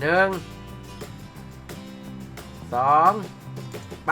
หนึ่งสองไป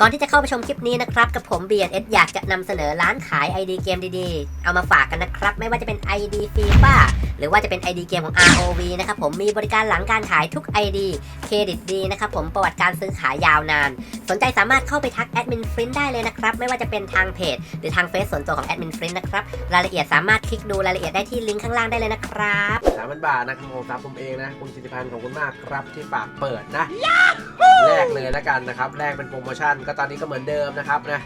ก่อนที่จะเข้าไปชมคลิปนี้นะครับกับผม B&S อยากจะนำเสนอร้านขาย ID เกมดีๆ เอามาฝากกันนะครับ ไม่ว่าจะเป็น ID FIFA หรือว่าจะเป็น ID เกมของ ROV นะครับผมมีบริการหลังการขายทุก ID เครดิตดีนะครับผมประวัติการซื้อขายยาวนาน สนใจสามารถเข้าไปทักแอดมินฟรินได้เลยนะครับ ไม่ว่าจะเป็นทางเพจ หรือทางเฟซส่วนตัวของแอดมินฟรินนะครับรายละเอียดสามารถคลิกดูรายละเอียดได้ที่ลิงก์ข้างล่างได้เลยนะครับสามพันบาทนะครับผมครับผมเองนะคุณสิทธิพันธ์ของคุณมากครับที่ปากเปิดนะ แรกเลยแล้วกันนะครับแรกเป็นโปรโมชั่นก็ตอนนี้ก็เหมือนเดิมนะครับนะ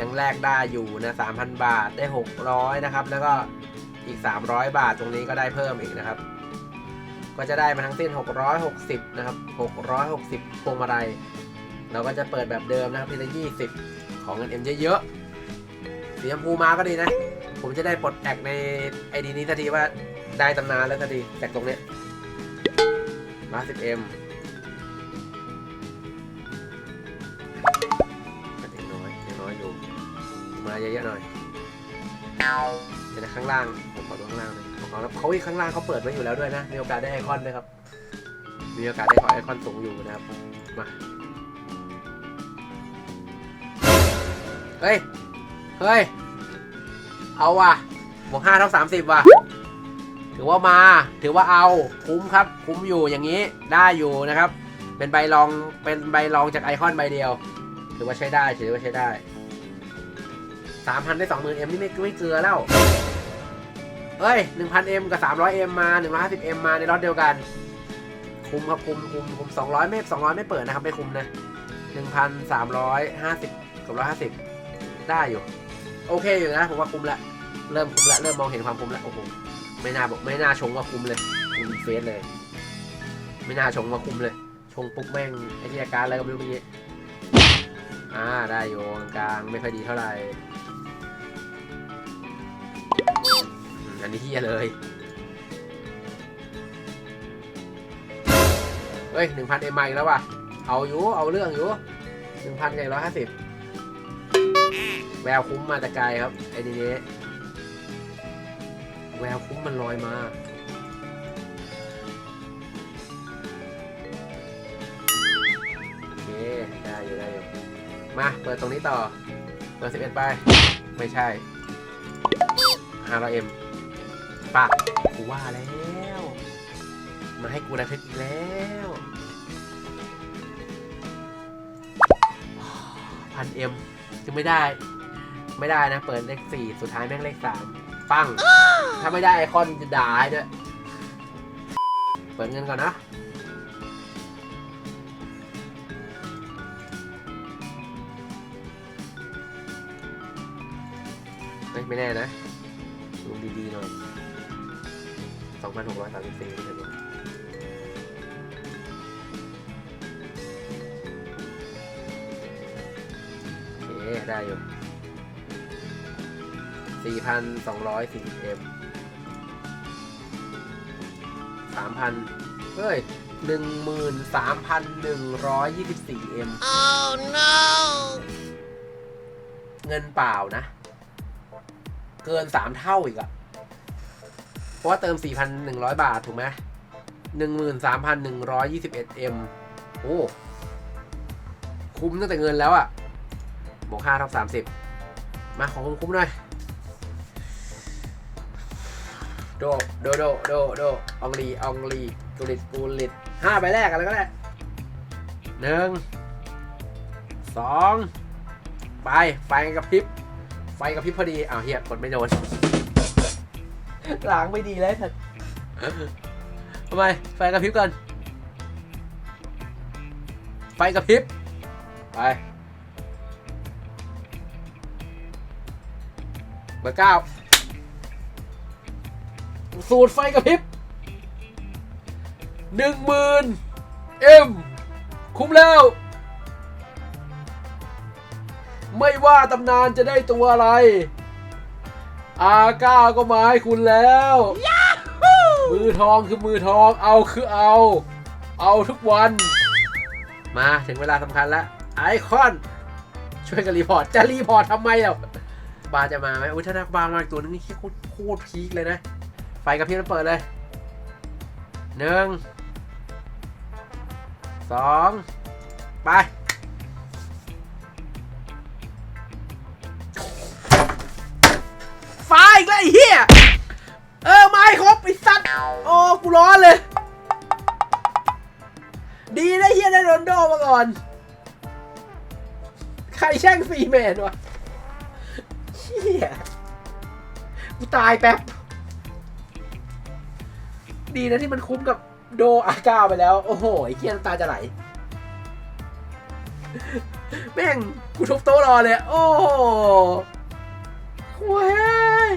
ยังแลกได้อยู่นะสามพันบาทได้หกร้อยนะครับแล้วก็อีกสามร้อยบาทตรงนี้ก็ได้เพิ่มอีกนะครับ ก็จะได้มาทั้งสิ้นหกร้อยหกสิบนะครับหกร้อยหกสิบพวงมาลัยเราก็จะเปิดแบบเดิมนะครับทีละยี่สิบของเงินเอ็มเยอะๆสีชมพูมาก็ดีนะ ผมจะได้ปลดแอกในไอดีนี้สักทีว่าได้ตำนานแล้วสักทีแจกตรงเนี้ยมาสิเอ็ม มาเยอะๆหน่อยเดี๋ยวนะข้างล่างผมขอดูข้างล่างเลยของเขาเขาอีกข้างล่างเขาเปิดไว้อยู่แล้วด้วยนะ มีโอกาสได้ไอคอนด้วยครับ มีโอกาสได้ขอไอคอนสูงอยู่นะครับ มา เฮ้ย เฮ้ย เอาว่ะบวกห้าเท่าสามสิบว่ะ ถือว่ามา ถือว่าเอา คุ้มครับ คุ้มอยู่อย่างนี้ ได้อยู่นะครับ เป็นใบรอง เป็นใบรองจากไอคอนใบเดียว ถือว่าใช้ได้ ถือว่าใช้ได้ สามพันได้สองหมื่นเอ็มนี่ไม่ไม่เกลือแล้วเอ้ยหนึ่งพันเอ็มกับสามร้อยเอ็มมาหนึ่งร้อยห้าสิบเอ็มมาในรถเดียวกัน คุ้มครับคุ้มคุ้มคุ้มสองร้อยไม่สองร้อยไม่เปิดนะครับไม่คุ้มนะหนึ่งพันสามร้อยห้าสิบกับร้อยห้าสิบได้อยู่ โอเคอยู่นะผมว่าคุ้มละเริ่มคุ้มละเริ่มมองเห็นความคุ้มละโอ้โหไม่น่าบอกไม่น่าชงว่าคุ้มเลยคุ้มเฟสเลย ไม่น่าชงว่าคุ้มเลย ชงปุ๊บแม่งไอ้ที่อาการอะไรก็ไม่รู้เมื่อกี้อ่าได้อยู่กลางไม่ค่อยดีเท่าไหร่ อันนี้เฮียเลยเฮ้ยหนึ่งพันเอ็มมาอีกแล้วว่ะ เอาอยู่ เอาเรื่องอยู่หนึ่งพันกับร้อยห้าสิบแววคุ้มมาแต่ไกลครับไอ้นี้แววคุ้มมันลอยมาโอเคได้อยู่ได้อยู่มา เปิดตรงนี้ต่อ เปิด11ไป ไม่ใช่ 500M ปากกูว่าแล้ว มาให้กูระทึกอีกแล้วพันเอ็มจะไม่ได้ ไม่ได้นะ เปิดเลขสี่สุดท้ายแม่งเลขสามปังถ้าไม่ได้ไอคอนจะด่าให้ด้วย เปิดเงินก่อนนะไม่แน่นะดูดีๆหน่อย 2,634เดี๋ยวดูโอเค ได้อยู่ 4,240 m 3,000เฮ้ย 13,124 m Oh no เงินเปล่านะ เกิน 3 เท่าอีกอะเพ ราะว่าเติม 4,100 บาท ถูกไหม13,121 m โอ้ คุ้มตั้งแต่เงินแล้วอะบวก5เท่า30 มาของคุ้มคุ้มหน่อย โด โด โด โด โด อองลี อองลีกุลิตกุลิตห้าใบแรกกันแล้วก็ได้หนึ่งสองไป ไฟกระพริบ ไฟกระพริบพอดีอ้าวเฮียกดไม่โดน ล้างไม่ดีเลยสัตว์ทำไมไฟกระพริบก่อนไฟกระพริบ ไปเบอร์เก้าสูตรไฟกระพริบหนึ่งหมื่นเอ็มคุ้มแล้ว ไม่ว่าตำนานจะได้ตัวอะไร อาก้าก็มาให้คุณแล้วมือทองคือมือทองเอาคือเอา เอาทุกวัน มาถึงเวลาสำคัญแล้วไอคอน ช่วยกันรีพอร์ต จะรีพอร์ตทำไมอะบาร์จะมาไหมอุ้ยถ้านักบาร์มาอีกตัวนึงนี่โคตรโคตรพีคเลยนะ ไฟกับพี่มันเปิดเลยหนึ่งสองไป ก่อน ใครแช่งฟรีแมนวะเฮียกูตายแป๊บ ดีนะที่มันคุ้มกับโดอาก้าไปแล้ว โอ้โห ไอ้เฮียนตาจะไหล แม่ง กูทุบโต๊ะรอเลย โอ้โหเว้ย